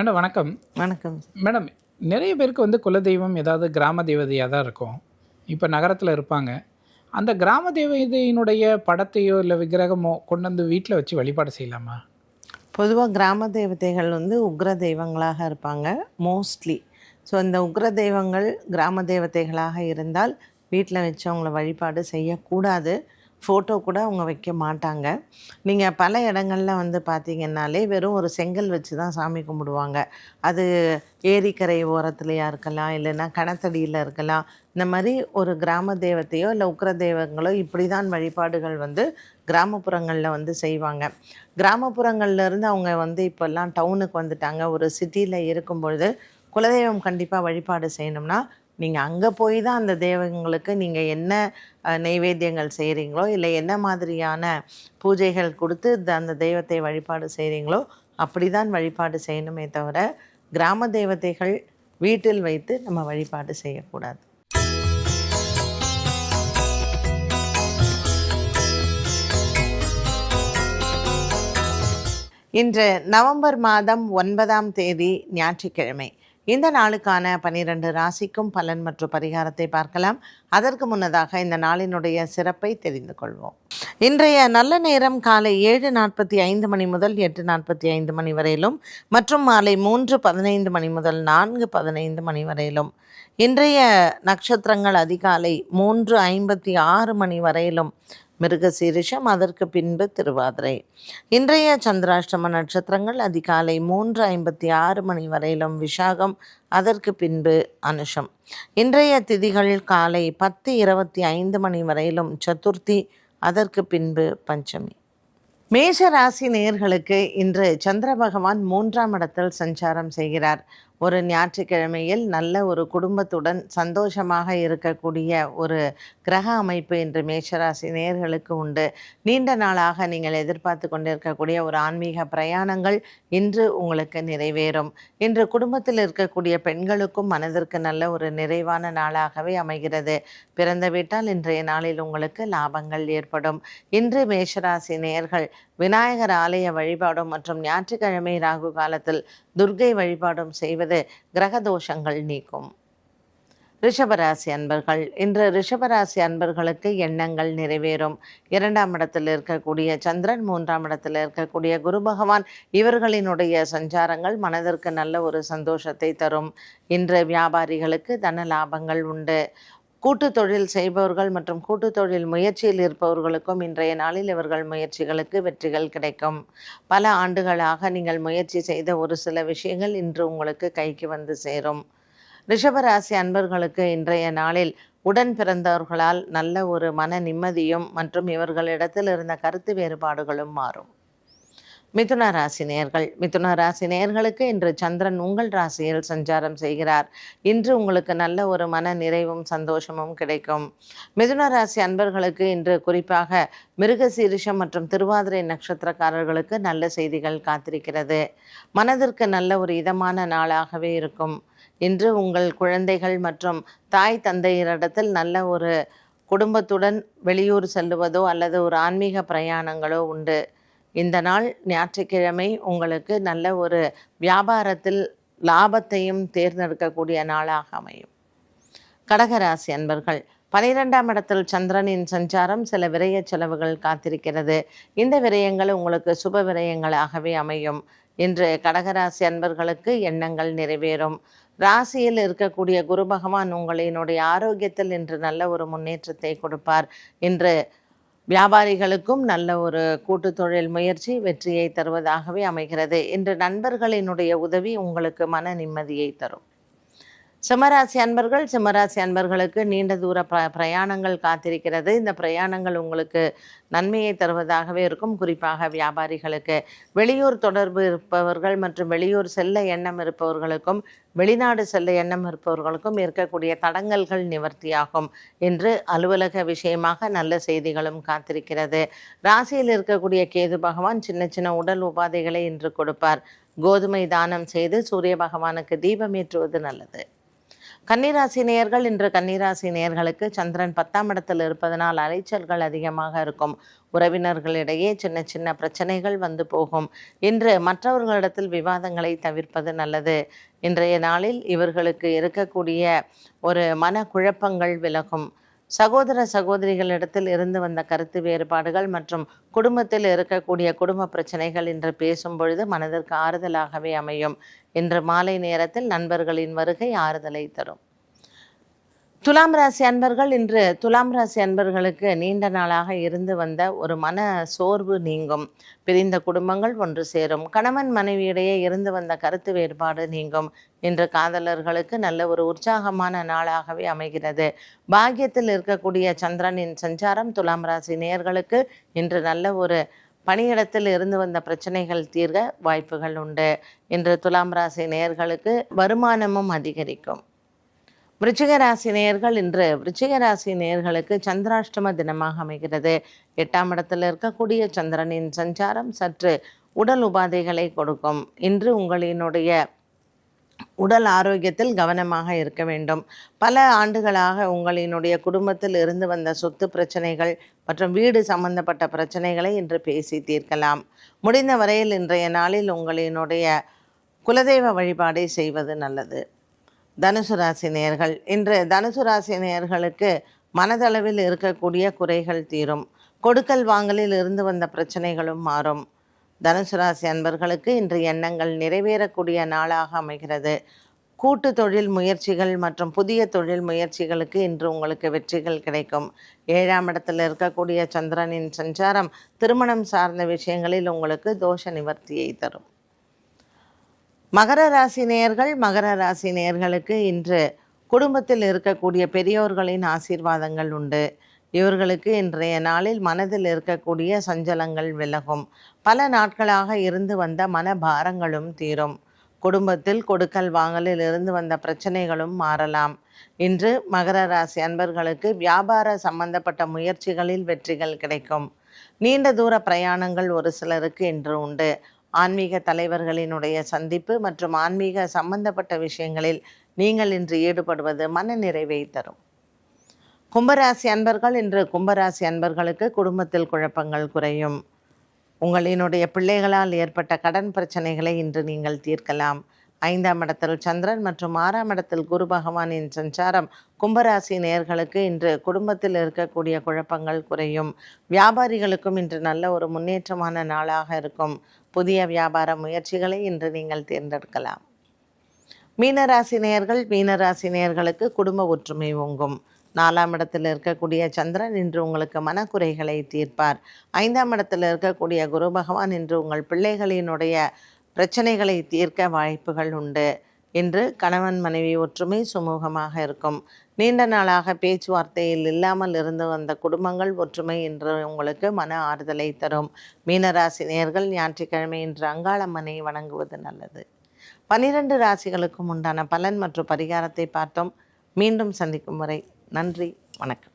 Madam வணக்கம். வணக்கம். Madam நிறைய பேருக்கு வந்து குலதெய்வம் ஏதாவது கிராம தேவதையாக தான் இருக்கும். இப்போ நகரத்தில் இருப்பாங்க. அந்த கிராம தேவதையினுடைய படத்தையோ இல்லை விக்கிரகமோ கொண்டு வந்து வீட்டில் வச்சு வழிபாடு செய்யலாமா? பொதுவாக கிராம தேவதைகள் வந்து உக்ர தெய்வங்களாக இருப்பாங்க மோஸ்ட்லி ஸோ இந்த உக்ர தெய்வங்கள் கிராம தேவதைகளாக இருந்தால் வீட்டில் வச்சு அவங்கள வழிபாடு செய்யக்கூடாது. ஃபோட்டோ கூட அவங்க வைக்க மாட்டாங்க. நீங்கள் பல இடங்களில் வந்து பார்த்தீங்கன்னாலே வெறும் ஒரு செங்கல் வச்சு தான் சாமி கும்பிடுவாங்க. அது ஏரிக்கரை ஓரத்துலையா இருக்கலாம் இல்லைன்னா கணத்தடியில் இருக்கலாம். இந்த மாதிரி ஒரு கிராம தெய்வத்தையோ இல்லை உக்ர தெய்வங்களோ இப்படி தான் வழிபாடுகள் வந்து கிராமப்புறங்களில் வந்து செய்வாங்க. கிராமப்புறங்கள்லேருந்து அவங்க வந்து இப்போல்லாம் டவுனுக்கு வந்துட்டாங்க. ஒரு சிட்டியில் இருக்கும் பொழுது குலதெய்வம் கண்டிப்பாக வழிபாடு செய்யணும்னா நீங்கள் அங்கே போய் தான் அந்த தெய்வங்களுக்கு நீங்கள் என்ன நைவேத்தியங்கள் செய்கிறீங்களோ இல்லை என்ன மாதிரியான பூஜைகள் கொடுத்து இந்த அந்த தெய்வத்தை வழிபாடு செய்கிறீங்களோ அப்படி தான் வழிபாடு செய்யணுமே தவிர கிராம தெய்வத்தைகள் வீட்டில் வைத்து நம்ம வழிபாடு செய்யக்கூடாது. இன்று நவம்பர் மாதம் ஒன்பதாம் தேதி ஞாயிற்றுக்கிழமை. இந்த நாளுக்கான பனிரெண்டு ராசிக்கும் பலன் மற்றும் பரிகாரத்தை பார்க்கலாம். அதற்கு முன்னதாக இந்த நாளினுடைய சிறப்பை தெரிந்து கொள்வோம். இன்றைய நல்ல நேரம் காலை ஏழு நாற்பத்தி ஐந்து மணி முதல் எட்டு நாற்பத்தி ஐந்து மணி வரையிலும் மற்றும் மாலை மூன்று பதினைந்து மணி முதல் நான்கு பதினைந்து மணி வரையிலும். இன்றைய நட்சத்திரங்கள் அதிகாலை மூன்று ஐம்பத்தி ஆறு மணி வரையிலும் மிருகசீரிஷம் அதற்கு பின்பு திருவாதிரை. இன்றைய சந்திராஷ்டம நட்சத்திரங்கள் அதிகாலை மூன்று ஐம்பத்தி ஆறு மணி வரையிலும் விஷாகம் அதற்கு பின்பு அனுஷம். இன்றைய திதிகள் காலை பத்து இருபத்தி ஐந்து மணி வரையிலும் சதுர்த்தி அதற்கு பின்பு பஞ்சமி. மேஷ ராசி நேர்களுக்கு இன்று சந்திர பகவான் மூன்றாம் இடத்தில் சஞ்சாரம் செய்கிறார். ஒரு ஞாயிற்றுக்கிழமையில் நல்ல ஒரு குடும்பத்துடன் சந்தோஷமாக இருக்கக்கூடிய ஒரு கிரக அமைப்பு இன்று மேஷராசி நேயர்களுக்கு உண்டு. நீண்ட நாளாக நீங்கள் எதிர்பார்த்து கொண்டிருக்கக்கூடிய ஒரு ஆன்மீக பிரயாணங்கள் இன்று உங்களுக்கு நிறைவேறும். இன்று குடும்பத்தில் இருக்கக்கூடிய பெண்களுக்கும் மனதிற்கு நல்ல ஒரு நிறைவான நாளாகவே அமைகிறது. பிறந்த வீட்டால் இன்றைய நாளில் உங்களுக்கு லாபங்கள் ஏற்படும். இன்று மேஷராசி நேயர்கள் விநாயகர் ஆலய வழிபாடும் மற்றும் ஞாயிற்றுக்கிழமை ராகு காலத்தில் துர்க்கை வழிபாடும் செய்வது கிரக தோஷங்கள் நீக்கும். ரிஷபராசி அன்பர்கள் இன்று ரிஷபராசி அன்பர்களுக்கு எண்ணங்கள் நிறைவேறும். இரண்டாம் இடத்தில் இருக்கக்கூடிய சந்திரன் மூன்றாம் இடத்தில் இருக்கக்கூடிய குரு பகவான் இவர்களினுடைய சஞ்சாரங்கள் மனதிற்கு நல்ல ஒரு சந்தோஷத்தை தரும். இன்று வியாபாரிகளுக்கு தன லாபங்கள் உண்டு. கூட்டு தொழில் செய்பவர்கள் மற்றும் கூட்டு தொழில் முயற்சியில் இருப்பவர்களுக்கும் இன்றைய நாளில் இவர்கள் முயற்சிகளுக்கு வெற்றிகள் கிடைக்கும். பல ஆண்டுகளாக நீங்கள் முயற்சி செய்த ஒரு சில விஷயங்கள் இன்று உங்களுக்கு கைக்கு வந்து சேரும். ரிஷபராசி அன்பர்களுக்கு இன்றைய நாளில் உடன் பிறந்தவர்களால் நல்ல ஒரு மன நிம்மதியும் மற்றும் இவர்களிடத்தில் இருந்த கருத்து வேறுபாடுகளும் மாறும். மிதுன ராசி நேயர்கள் மிதுன ராசி நேர்களுக்கு இன்று சந்திரன் உங்கள் ராசியில் சஞ்சாரம் செய்கிறார். இன்று உங்களுக்கு நல்ல ஒரு மன நிறைவும் சந்தோஷமும் கிடைக்கும். மிதுன ராசி அன்பர்களுக்கு இன்று குறிப்பாக மிருகசீரிஷம் மற்றும் திருவாதிரை நட்சத்திரக்காரர்களுக்கு நல்ல செய்திகள் காத்திருக்கிறது. மனதிற்கு நல்ல ஒரு இதமான நாளாகவே இருக்கும். இன்று உங்கள் குழந்தைகள் மற்றும் தாய் தந்தையரிடத்தில் நல்ல ஒரு குடும்பத்துடன் வெளியூர் செல்லுவதோ அல்லது ஒரு ஆன்மீக பிரயாணங்களோ உண்டு. இந்த நாள் ஞாயிற்றுக்கிழமை உங்களுக்கு நல்ல ஒரு வியாபாரத்தில் லாபத்தையும் தேர்ந்தெடுக்கக்கூடிய நாளாக அமையும். கடகராசி அன்பர்கள் பனிரெண்டாம் இடத்தில் சந்திரனின் சஞ்சாரம் சில விரய செலவுகள் காத்திருக்கிறது. இந்த விரயங்கள் உங்களுக்கு சுப விரயங்களாகவே அமையும். இன்று கடகராசி அன்பர்களுக்கு எண்ணங்கள் நிறைவேறும். ராசியில் இருக்கக்கூடிய குரு பகவான் உங்களினுடைய ஆரோக்கியத்தில் இன்று நல்ல ஒரு முன்னேற்றத்தை கொடுப்பார். இன்று வியாபாரிகளுக்கும் நல்ல ஒரு கூட்டு தொழில் முயற்சி வெற்றியை தருவதாகவே அமைகிறது. இன்று நண்பர்களினுடைய உதவி உங்களுக்கு மன நிம்மதியை தரும். சிம்மராசி அன்பர்கள் சிம்மராசி அன்பர்களுக்கு நீண்ட தூர ப பிரயாணங்கள் காத்திருக்கிறது. இந்த பிரயாணங்கள் உங்களுக்கு நன்மையை தருவதாகவே இருக்கும். குறிப்பாக வியாபாரிகளுக்கு. வெளியூர் தொடர்பு இருப்பவர்கள் மற்றும் வெளியூர் செல்ல எண்ணம் இருப்பவர்களுக்கும் வெளிநாடு செல்ல எண்ணம் இருப்பவர்களுக்கும் இருக்கக்கூடிய தடங்கல்கள் நிவர்த்தியாகும் என்று அலுவலக விஷயமாக நல்ல செய்திகளும் காத்திருக்கிறது. ராசியில் இருக்கக்கூடிய கேது பகவான் சின்ன சின்ன உடல் உபாதைகளை இன்று கொடுப்பார். கோதுமை தானம் செய்து சூரிய பகவானுக்கு தீபம் ஏற்றுவது நல்லது. கன்னிராசி நேயர்கள் இன்று கன்னிராசி நேயர்களுக்கு சந்திரன் பத்தாம் இடத்தில் இருப்பதனால் அலைச்சல்கள் அதிகமாக இருக்கும். உறவினர்களிடையே சின்ன சின்ன பிரச்சனைகள் வந்து போகும். இன்று மற்றவர்களிடத்தில் விவாதங்களை தவிர்ப்பது நல்லது. இன்றைய நாளில் இவர்களுக்கு இருக்கக்கூடிய ஒரு மன குழப்பங்கள் விலகும். சகோதர சகோதரிகளிடத்தில் இருந்து வந்த கருத்து வேறுபாடுகள் மற்றும் குடும்பத்தில் இருக்கக்கூடிய குடும்ப பிரச்சனைகள் என்று பேசும் பொழுது மனதிற்கு ஆறுதலாகவே அமையும். இன்று மாலை நேரத்தில் நண்பர்களின் வருகை ஆறுதலை தரும். துலாம் ராசி அன்பர்கள் இன்று துலாம் ராசி அன்பர்களுக்கு நீண்ட நாளாக இருந்து வந்த ஒரு மன சோர்வு நீங்கும். பிரிந்த குடும்பங்கள் ஒன்று சேரும். கணவன் மனைவியிடையே இருந்து வந்த கருத்து வேறுபாடு நீங்கும். இன்று காதலர்களுக்கு நல்ல ஒரு உற்சாகமான நாளாகவே அமைகிறது. பாக்கியத்தில் இருக்கக்கூடிய சந்திரனின் சஞ்சாரம் துலாம் ராசி நேயர்களுக்கு இன்று நல்ல ஒரு பணியிடத்தில் இருந்து வந்த பிரச்சனைகள் தீர்க்க வாய்ப்புகள் உண்டு. இன்று துலாம் ராசி நேயர்களுக்கு வருமானமும் அதிகரிக்கும். விருச்சிகராசி நேர்கள் நேயர்கள் இன்று விருச்சிகராசி நேர்களுக்கு நேயர்களுக்கு சந்திராஷ்டம தினமாக அமைகிறது. எட்டாம் இடத்தில் இருக்கக்கூடிய சந்திரனின் சஞ்சாரம் சற்று உடல் உபாதைகளை கொடுக்கும். இன்று உங்களினுடைய உடல் ஆரோக்கியத்தில் கவனமாக இருக்க வேண்டும். பல ஆண்டுகளாக உங்களினுடைய குடும்பத்தில் இருந்து வந்த சொத்து பிரச்சனைகள் மற்றும் வீடு சம்பந்தப்பட்ட பிரச்சனைகளை இன்று பேசி தீர்க்கலாம். முடிந்த வரையில் இன்றைய நாளில் உங்களினுடைய குலதெய்வ வழிபாடை செய்வது நல்லது. தனுசு ராசி நேயர்கள். இன்று தனுசு ராசி நேயர்களுக்கு மனதளவில் இருக்கக்கூடிய குறைகள் தீரும். கொடுக்கல் வாங்கலில் இருந்து வந்த பிரச்சனைகளும் மாறும். தனுசு ராசி அன்பர்களுக்கு இன்று எண்ணங்கள் நிறைவேறக்கூடிய நாளாக அமைகிறது. கூட்டு தொழில் முயற்சிகள் மற்றும் புதிய தொழில் முயற்சிகளுக்கு இன்று உங்களுக்கு வெற்றிகள் கிடைக்கும். ஏழாம் இடத்தில் இருக்கக்கூடிய சந்திரனின் சஞ்சாரம் திருமணம் சார்ந்த விஷயங்களில் உங்களுக்கு தோஷ நிவர்த்தியை தரும். மகர ராசி நேயர்கள் மகர ராசி நேயர்களுக்கு இன்று குடும்பத்தில் இருக்கக்கூடிய பெரியோர்களின் ஆசீர்வாதங்கள் உண்டு. இவர்களுக்கு இன்றைய நாளில் மனதில் இருக்கக்கூடிய சஞ்சலங்கள் விலகும். பல நாட்களாக இருந்து வந்த மன பாரங்களும் தீரும். குடும்பத்தில் கொடுக்கல் வாங்கலில் இருந்து வந்த பிரச்சனைகளும் மாறலாம். இன்று மகர ராசி அன்பர்களுக்கு வியாபார சம்பந்தப்பட்ட முயற்சிகளில் வெற்றிகள் கிடைக்கும். நீண்ட தூர பிரயாணங்கள் ஒரு சிலருக்கு இன்று உண்டு. ஆன்மீக தலைவர்களினுடைய சந்திப்பு மற்றும் ஆன்மீக சம்பந்தப்பட்ட விஷயங்களில் நீங்கள் இன்று ஈடுபடுவது மன நிறைவை தரும். கும்பராசி அன்பர்கள் இன்று கும்பராசி அன்பர்களுக்கு குடும்பத்தில் குழப்பங்கள் குறையும். உங்களினுடைய பிள்ளைகளால் ஏற்பட்ட கடன் பிரச்சனைகளை இன்று நீங்கள் தீர்க்கலாம். ஐந்தாம் இடத்தில் சந்திரன் மற்றும் ஆறாம் இடத்தில் குரு பகவானின் சஞ்சாரம் கும்பராசி நேயர்களுக்கு இன்று குடும்பத்தில் இருக்கக்கூடிய குழப்பங்கள் குறையும். வியாபாரிகளுக்கும் இன்று நல்ல ஒரு முன்னேற்றமான நாளாக இருக்கும். புதிய வியாபார முயற்சிகளை இன்று நீங்கள் தேர்ந்தெடுக்கலாம். மீனராசினியர்கள் மீனராசினியர்களுக்கு குடும்ப ஒற்றுமை ஒங்கும் நாலாம் இடத்தில் இருக்கக்கூடிய சந்திரன் இன்று உங்களுக்கு மனக்குறைகளை தீர்ப்பார். ஐந்தாம் இடத்தில் இருக்கக்கூடிய குரு பகவான் இன்று உங்கள் பிள்ளைகளினுடைய பிரச்சனைகளை தீர்க்க வாய்ப்புகள் உண்டு. இன்று கணவன் மனைவி ஒற்றுமை சுமூகமாக இருக்கும். நீண்ட நாளாக பேச்சுவார்த்தையில் இல்லாமல் இருந்து வந்த குடும்பங்கள் ஒற்றுமை இன்று உங்களுக்கு மன ஆறுதலை தரும். மீனராசி நேர்கள் ஞாயிற்றுக்கிழமை இன்று அங்காளம்மனை வணங்குவது நல்லது. பனிரெண்டு ராசிகளுக்கும் உண்டான பலன் மற்றும் பரிகாரத்தை பார்த்தோம். மீண்டும் சந்திக்கும் வரை நன்றி வணக்கம்.